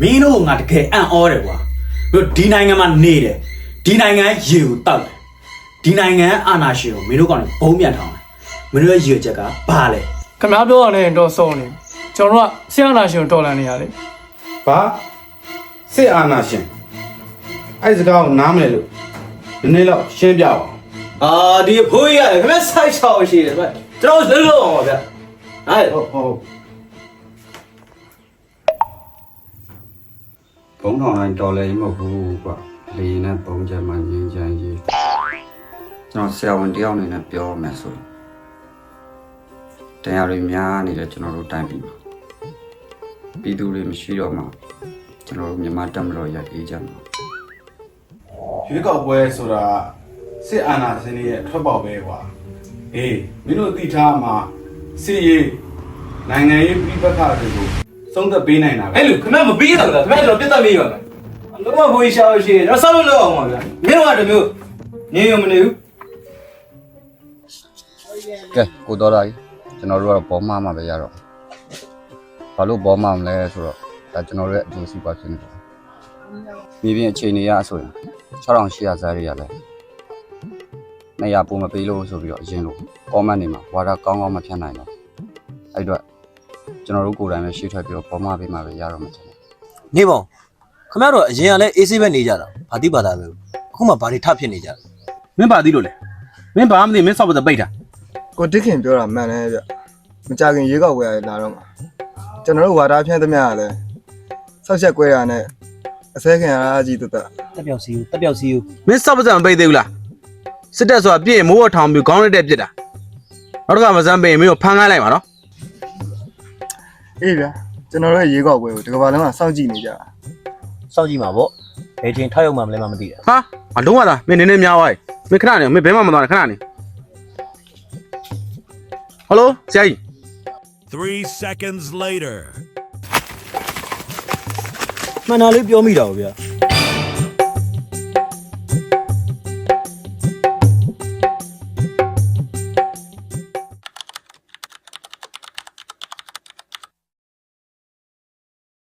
မင်းတို့ကငါတကယ်အံ့ဩတယ်ကွာတို့ဒီနိုင်ငံမှာနေတယ်ဒီနိုင်ငံရေကိုတောက်တယ်ဒီနိုင်ငံအာဏာရှင်ကိုမင်းတို့ကောင်တွေဘုံပြန်ထောင်းတယ်မင်းတို့ရဲ့ရည်ရွယ်ချက်ကဘာလဲခင်ဗျားပြောရတဲ့တော့စုံနေကျွန်တော်တို့ကဆရာနာရှင်ကိုတော်လန်နေရတယ်ဘာစစ်အာဏာရှင်အဲ့စကားကိုနားမလဲလို့ဒီနေ့တော့ရှင်းပြအောင်အာဒီအဖိုးကြီးရတယ်ခင်ဗျစိုက်ချောက်ရှိတယ်ဗျကျွန်တော်လုံးလုံးအောင်ပါဗျဟာဟုတ်ဟုတ် ဘုံထောင်တိုင်းတော်လည်းမဟုတ်ဘူးကွာလေရင်နဲ့ပုံချက်မှငင်းချမ်းရေးကျွန်တော်ဆရာဝန်တယောက်အနေနဲ့ပြောမယ်ဆိုရင်တရားတွေများနေတဲ့ကျွန်တော်တို့တိုင်းပြည်မှာပြည်သူတွေမရှိတော့မှကျွန်တော်တို့မြန်မာတပ်မတော်ရအေးကြမှာရွေးကောက်ပွဲဆိုတာစစ်အာဏာရှင်ရဲ့ထွက်ပေါက်ပဲကွာအေးမင်းတို့သိထားမှာစစ်ရေးနိုင်ငံရေးပြည်ပခါတွေကို သုံးသက်ပေးနိုင်တာပဲအဲ့လိုခင်ဗျမပြီးတော့လားခင်ဗျကျွန်တော်ပြတ်တတ်မေးပါမယ်လုံးဝဘိုးကြီးရှာလို့ရှိရင်ကျွန်တော်ဆောက်လို့လောက်အောင်ပါဗျမင်းတို့ကတမျိုးနေရုံမနေဘူးကဲကိုတော်လာကြီးကျွန်တော်တို့ကတော့ဘောမမှာပဲရတော့ဘာလို့ဘောမမလဲဆိုတော့ဒါကျွန်တော်တို့ရဲ့အကျိုးစီးပွားဖြစ်နေတယ်မြေပြင်အခြေအနေရဆိုရင်6800ဇာတ်တွေရလဲ200ပုံမပေးလို့ဆိုပြီးတော့အရင်လို comment တွေမှာဝါဒကောင်းကောင်းမဖြတ်နိုင်တော့အဲ့တော့ ကျွန်တော်တို့ကိုယ်တိုင်ပဲရှေ့ထွက်ပြီးတော့ဘောမပေးမှာပဲရတော့မှာတယ်နေပေါ့ခမရတော့အရင်ကလည်းအေးဆေးပဲနေကြတာဘာတိပါတာပဲအခုမှဘာတွေထဖြစ်နေကြလဲမင်းပါသေးလို့လေမင်းဘာမှမသိမင်းဆောက်ပတ်သက်ပိတ်တာကိုတစ်ခင်ပြောတာမှန်တယ်ဗျမကြခင်ရေကောက်ဝယ်ရလာတော့မှာကျွန်တော်တို့ဝါဒဖြန့်သမျှကလည်းဆောက်ချက်ကွဲတာနဲ့အစဲခင်အားကြီးတတ်တတ်တက်ပြောက်စီယူတက်ပြောက်စီယူမင်းဆောက်ပတ်သက်မပိတ်သေးဘူးလားစစ်တပ်ဆိုတာပြည့်ရင်မိုးဝထောင်ပြီးခေါင်းလိုက်တဲ့ပြစ်တာနောက်တစ်ခါမစမ်းပိတ်ရင်မင်းကိုဖမ်းခိုင်းလိုက်ပါနော် အေးဗျကျွန်တော်တို့ရဲ့ရေကောက်ဝယ်ကိုဒီကဘာလုံးကစောင့်ကြည့်နေကြတာစောင့်ကြည့်မှာပေါ့ဘယ်ချိန်ထောက်ရောက်မှမလဲမမသိတာဟာအလုံးဝလားမင်းနည်းနည်းများသွားပြီမင်းခဏနေမင်းဘဲမှမသွားနဲ့ခဏနေဟယ်လိုဆရာကြီး Three seconds later. မှန်တာလေးပြောမိတာဗျာ